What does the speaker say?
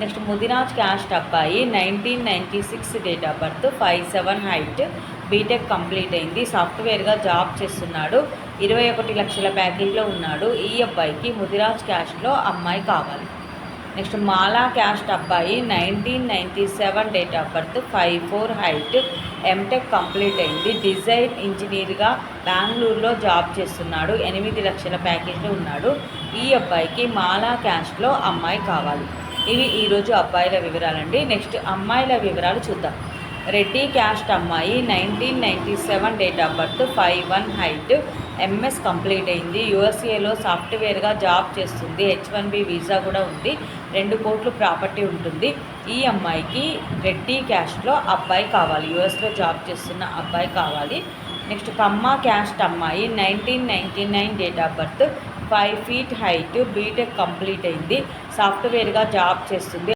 Next Mudiraj caste అబ్బాయి nineteen ninety six date of birth five seven height. BTech complete అయింది. సాఫ్ట్వేర్గా job చేస్తున్నాడు. ఇరవై ఒకటి లక్షల ప్యాకేజ్లో ఉన్నాడు. ఈ అబ్బాయికి ముదిరాజ్ క్యాస్ట్లో అమ్మాయి కావాలి. నెక్స్ట్ మాలా క్యాస్ట్ అబ్బాయి nineteen ninety seven date of birth five four height. MTech complete అయింది. డిజైన్ ఇంజనీర్గా బెంగళూరులో జాబ్ చేస్తున్నాడు. ఎనిమిది లక్షల ప్యాకేజ్లో ఉన్నాడు. ఈ అబ్బాయికి మాలా క్యాస్ట్లో అమ్మాయి కావాలి. ఇవి ఈరోజు అబ్బాయిల వివరాలండి. నెక్స్ట్ అమ్మాయిల వివరాలు చూద్దాం. రెడ్డి క్యాస్ట్ అమ్మాయి nineteen ninety seven date of birth five one height MS complete అయింది. యూఎస్ఏలో సాఫ్ట్వేర్గా జాబ్ చేస్తుంది. హెచ్ వన్ బి వీసా కూడా ఉంది. రెండు కోట్లు ప్రాపర్టీ ఉంటుంది. ఈ అమ్మాయికి రెడ్డి క్యాస్ట్లో అబ్బాయి కావాలి. యూఎస్లో జాబ్ చేస్తున్న అబ్బాయి కావాలి. నెక్స్ట్ కమ్మ క్యాస్ట్ అమ్మాయి nineteen ninety nine date of birth five feet height BTech complete అయింది. సాఫ్ట్వేర్గా జాబ్ చేస్తుంది.